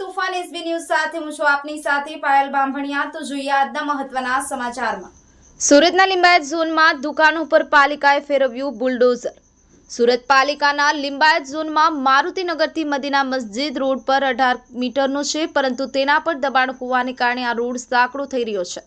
તુફાન SB news સાથે હું છું આપની સાથે પાયલ બાંભણિયા. તો જોઈએ આજના મહત્વના સમાચારમાં. સુરતના લિંબાયત ઝોનમાં દુકાનો પર પાલિકાએ ફેરવ્યું બુલડોઝર. સુરત પાલિકાના લિંબાયત ઝોનમાં મારુતિનગરથી મદીના મસ્જિદ રોડ પર અઢાર મીટરનો છે, પરંતુ તેના પર દબાણ હોવાને કારણે આ રોડ સાંકડો થઈ રહ્યો છે.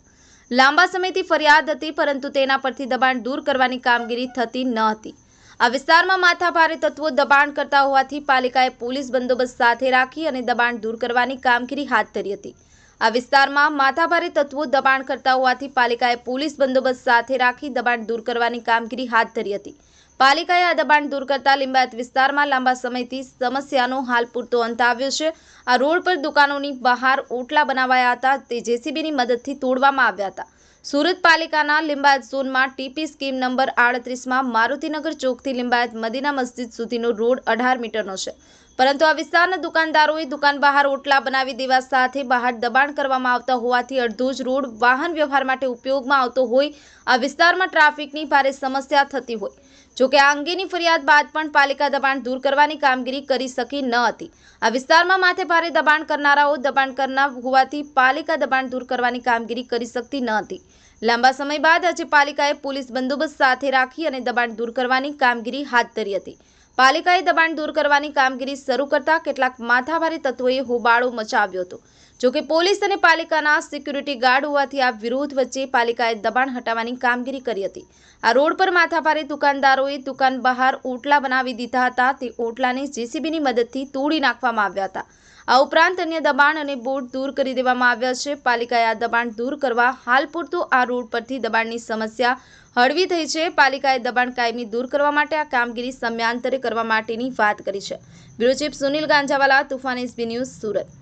લાંબા સમયથી ફરિયાદ હતી, પરંતુ તેના પરથી દબાણ દૂર કરવાની કામગીરી થતી ન હતી. આ વિસ્તારમાં માથાભારે તત્વો દબાણ કરતા હોવાથી પાલિકાએ પોલીસ બંદોબસ્ત સાથે રાખી અને દબાણ દૂર કરવાની કામગીરી હાથ ધરી હતી. આ વિસ્તારમાં માથાભારે તત્વો દબાણ કરતા હોવાથી પાલિકાએ પોલીસ બંદોબસ્ત સાથે રાખી દબાણ દૂર કરવાની કામગીરી હાથ ધરી હતી. પાલિકાએ આ દબાણ દૂર કરતા લિંબાયત વિસ્તારમાં લાંબા સમયથી સમસ્યાનો હાલ પૂરતો અંત આવ્યો છે. આ રોડ પર દુકાનોની બહાર ઓટલા બનાવાયા હતા. તે જેસીબીની મદદથી તોડવામાં આવ્યા હતા. સુરત પાલિકાના લિંબાયત ઝોનમાં ટીપી સ્કીમ નંબર આડત્રીસમાં મારુતિનગર ચોકથી લિંબાયત મદીના મસ્જિદ સુધીનો રોડ અઢાર મીટરનો છે. પરંતુ આ વિસ્તારના દુકાનદારોએ દુકાન બહાર ઓટલા બનાવી દેવા સાથે બહાર દબાણ કરવામાં આવતા હોવાથી અડધો જ રોડ વાહન વ્યવહાર માટે ઉપયોગમાં આવતો હોય, આ વિસ્તારમાં ટ્રાફિકની ભારે સમસ્યા થતી હોય. જોકે આ અંગેની ફરિયાદ બાદ પણ પાલિકા દબાણ દૂર કરવાની કામગીરી કરી શકી ન હતી. આ વિસ્તારમાં માથે ભારે દબાણ કરનારાઓ દબાણ કરનાર હોવાથી પાલિકા દબાણ દૂર કરવાની કામગીરી કરી શકતી ન હતી. લાંબા સમય બાદ આજે પાલિકાએ પોલીસ બંદોબસ્ત સાથે રાખી અને દબાણ દૂર કરવાની કામગીરી હાથ ધરી હતી. પાલિકાએ દબાણ દૂર કરવાની કામગીરી શરૂ કરતા કેટલાક માથાભારી તત્વોએ હોબાળો મચાવ્યો હતો. જોકે પોલીસ અને પાલિકાના સિક્યુરિટી ગાર્ડ હોવાથી આ વિરોધ વચ્ચે પાલિકાએ દબાણ હટાવવાની કામગીરી કરી હતી. આ રોડ પર માથાભારે દુકાનદારોએ દુકાન બહાર ઓટલા બનાવી દીધા હતા. તે ઓટલાને જેસીબીની મદદથી તોડી નાખવામાં આવ્યા હતા. આ ઉપરાંત અન્ય દબાણ અને બોર્ડ દૂર કરી દેવામાં આવ્યા છે. પાલિકાએ આ દબાણ દૂર કરવા હાલ પૂરતું આ રોડ પરથી દબાણની સમસ્યા હળવી થઈ છે. પાલિકાએ દબાણ કાયમી દૂર કરવા માટે આ કામગીરી સમયાંતરે કરવા માટેની વાત કરી છે. Bureau chief Sunil Ganjawala, Toofan SB news Surat.